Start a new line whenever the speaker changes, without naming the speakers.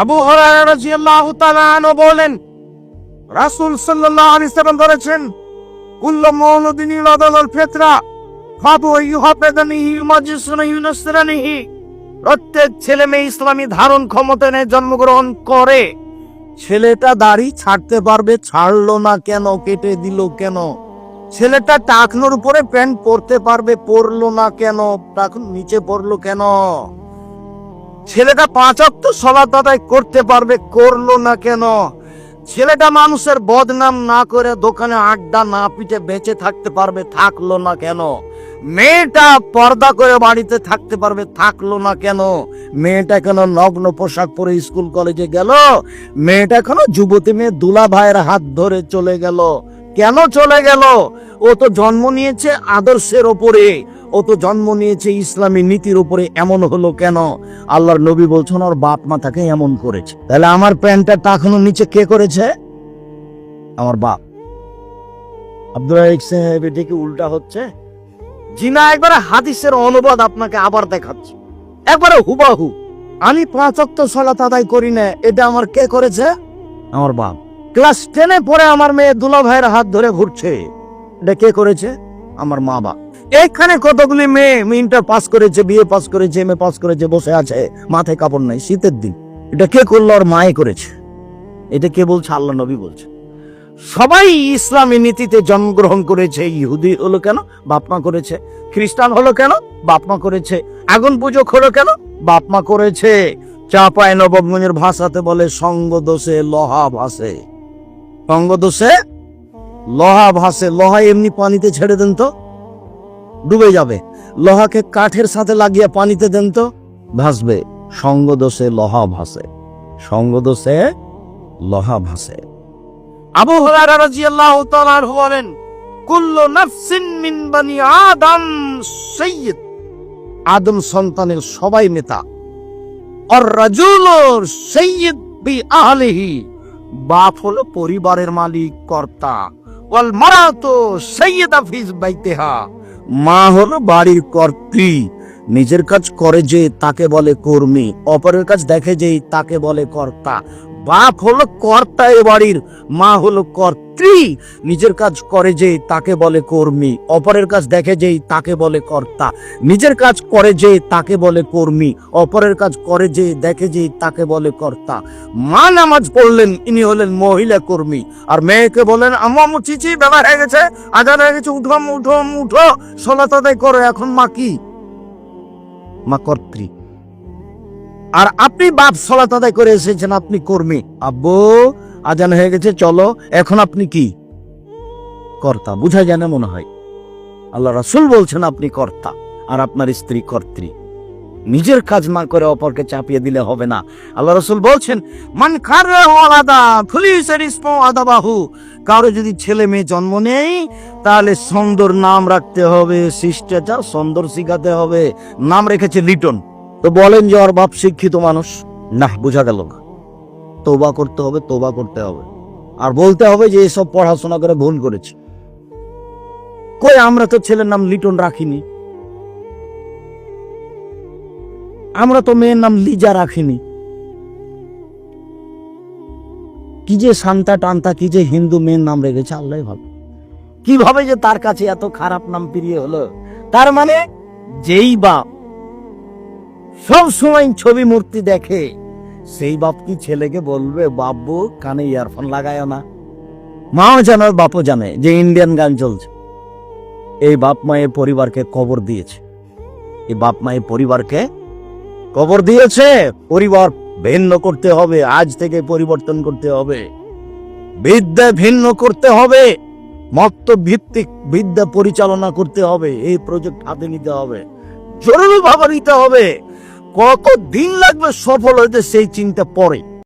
আবু আনহু বলেন, রাসূল সাল্লাম বলেছেন কুল্লু ফিতরা প্রত্যেক ছেলে মেয়ে ইসলামী ধারণ ক্ষমতা নিয়ে জন্মগ্রহণ করে। ছেলেটা দাড়ি ছাড়তে পারবে, ছাড়লো না কেন, কেটে দিল কেন? ছেলেটা টাকনোর উপরে প্যান্ট পরতে পারবে, পরলো না কেন টাকন নিচে পড়ল কেন? ছেলেটা পাঁচ অক্ট সলাত আদায় করতে পারবে, করল না কেন? ছেলেটা মানুষের বদনাম না করে দোকানে আড্ডা না পিঠে বেঁচে থাকতে পারবে, থাকল না কেন? মেয়েটা পর্দা করে বাড়িতে থাকতে পারবে, থাকল না কেন? মেয়েটা কেন নগ্ন পোশাক পরে স্কুল কলেজে গেল? মেয়েটা কেন যুবতী মেয়ে দুলা ভাইয়ের হাত ধরে চলে গেল? কেন চলে গেল? ও তো জন্ম নিয়েছে আদর্শের ওপরে। ও তো জন্ম নিয়েছে ইসলামী নীতির উপরে, এমন হলো কেন? আল্লাহর নবী বলছেন, ওর বাপ মা তাকে এমন করেছে। তাহলে আমার প্যান্টটা টাকানো নিচে কে করেছে? আমার বাপ। আব্দুল রাহিক সাহেব, এটা কি উল্টা হচ্ছে? জিনা একবারে হাদিসের অনুবাদ আপনাকে আবার দেখাচ্ছি। একবারে হুবাহু। আমি পাঁচ অক্ট সলাত আদায় করি না, এটা আমার কে করেছে? আমার বাপ। ক্লাস টেনে পরে আমার মেয়ে দুলা ভাইয়ের হাত ধরে ঘুরছে। এটা কে করেছে? আমার মা বাপ এখানে কতগুলি মেয়ে? ইন্টার পাস করেছে বিয়ে পাস করেছে, এম এ পাস করেছে, বসে আছে, মাথায় কাপড় নাই, শীতের দিন। এটা কে করল আর মায়ে করেছে? এটা কে বলছে? আল্লাহ নবী বলছে। সবাই ইসলামী নীতিতে জন্মগ্রহণ করেছে। ইহুদি হলো কেন? বাপমা করেছে। খ্রিস্টান হলো কেন? বাপমা করেছে। আগুন পূজক হলো কেন? বাপমা করেছে। চাপায় নবগঞ্জের ভাষাতে বলে সঙ্গ দোষে লোহা ভাসে। সঙ্গ দোষে লোহা ভাসে, লোহা এমনি পানিতে ছেড়ে দেন তো? ডুবে যাবে। লোহাকে কাঠের সাথে লাগিয়ে পানিতে দেন তো? ভাসবে। সঙ্গ দোষে লোহা ভাসে। সঙ্গ দোষে লোহা ভাসে। আবু হুরায়রা রাদিয়াল্লাহু তাআলা বলেন, কুল্লু নাফসিন মিন বানি আদম সাইয়্যিদ আদম সন্তানের সবাই নেতা আর রাজুলু সাইয়্যিদ বি আহলিহি। বাপ হলো পরিবারের মালিক, কর্তা। ওয়াল মারাতু সাইয়্যিদা ফিজ বাইতিহা। মা হলো বাড়ির কর্ত্রী, নিজের কাজ করে যে তাকে বলে কর্মী, অপরের কাজ দেখে যে তাকে বলে কর্তা। বাপ হলো কর্তা এ বাড়ির, মা হলো কর্ত্রী নিজের কাজ করে যে তাকে বলে কর্মী, অপরের কাজ দেখে যেই তাকে বলে কর্তা। নিজের কাজ করে যে তাকে বলে কর্মী, অপরের কাজ করে যে দেখে যে তাকে বলে কর্তা। মা নামাজ পড়লেন, ইনি হলেন মহিলা কর্মী। আর মেয়েকে বলেন, আম্মা চিচি বেলা হয়ে গেছে, আজান হয়ে গেছে, উঠো উঠো উঠো। সলাত আদায় করো, এখন মা কি? মা কর্ত্রী। আর আপনি বাপ সলাত আদায় করে এসেছেন, আপনি কর্মী? আব্বু আজান হয়ে গেছে, চলো, এখন আপনি কি? কর্তা, বুঝা যায় না মনে হয়। আল্লাহ রাসূল বলছেন আপনি কর্তা, আর আপনার স্ত্রী কর্ত্রী। নিজের কাজ না করে অপরকে চাপিয়ে দিলে হবে না। আল্লাহ রসুল বলছেন, মান কারও যদি ছেলে মেয়ে জন্ম নেই, তাহলে সুন্দর নাম রাখতে হবে, শিষ্টাচার, সুন্দর শিখাতে হবে। নাম রেখেছে লিটন। তো বলেন যে ওর বাপ শিক্ষিত মানুষ। না বোঝা গেল না। তোবা করতে হবে তোবা করতে হবে। আর বলতে হবে যে, এসব পড়াশোনা করে ভুল করেছে। কই, আমরা তো ছেলের নাম লিটন রাখিনি। আমরা তো মেয়ের নাম লিজা রাখিনি। কি যে শান্তা টান্তা, কি যে হিন্দু মেয়ের নাম রেখেছে আল্লাহ ভাবে কীভাবে যে তার কাছে এত খারাপ নাম প্রিয় হলো। তার মানে যেই বাপ সব সময় ছবি মূর্তি দেখে সেই বাপ কি ছেলেকে বলবে বাবু কানে ইয়ারফোন লাগায় না। মাও জানে, বাপও জানে যে ইন্ডিয়ান গান চলছে। এই বাপ মায়ের পরিবারকে কবর দিয়েছে। এই বাপ মায়ের পরিবারকে কবর দিয়েছে। পরিবার ভিন্ন করতে হবে, আজ থেকে পরিবর্তন করতে হবে। বিদ্যা ভিন্ন করতে হবে মত্ত ভিত্তিক বিদ্যা পরিচালনা করতে হবে। এই প্রজেক্ট হাতে নিতে হবে। জরুরি ভাবে নিতে হবে। কত দিন লাগবে সফল হইতে সেই চিন্তা পরে?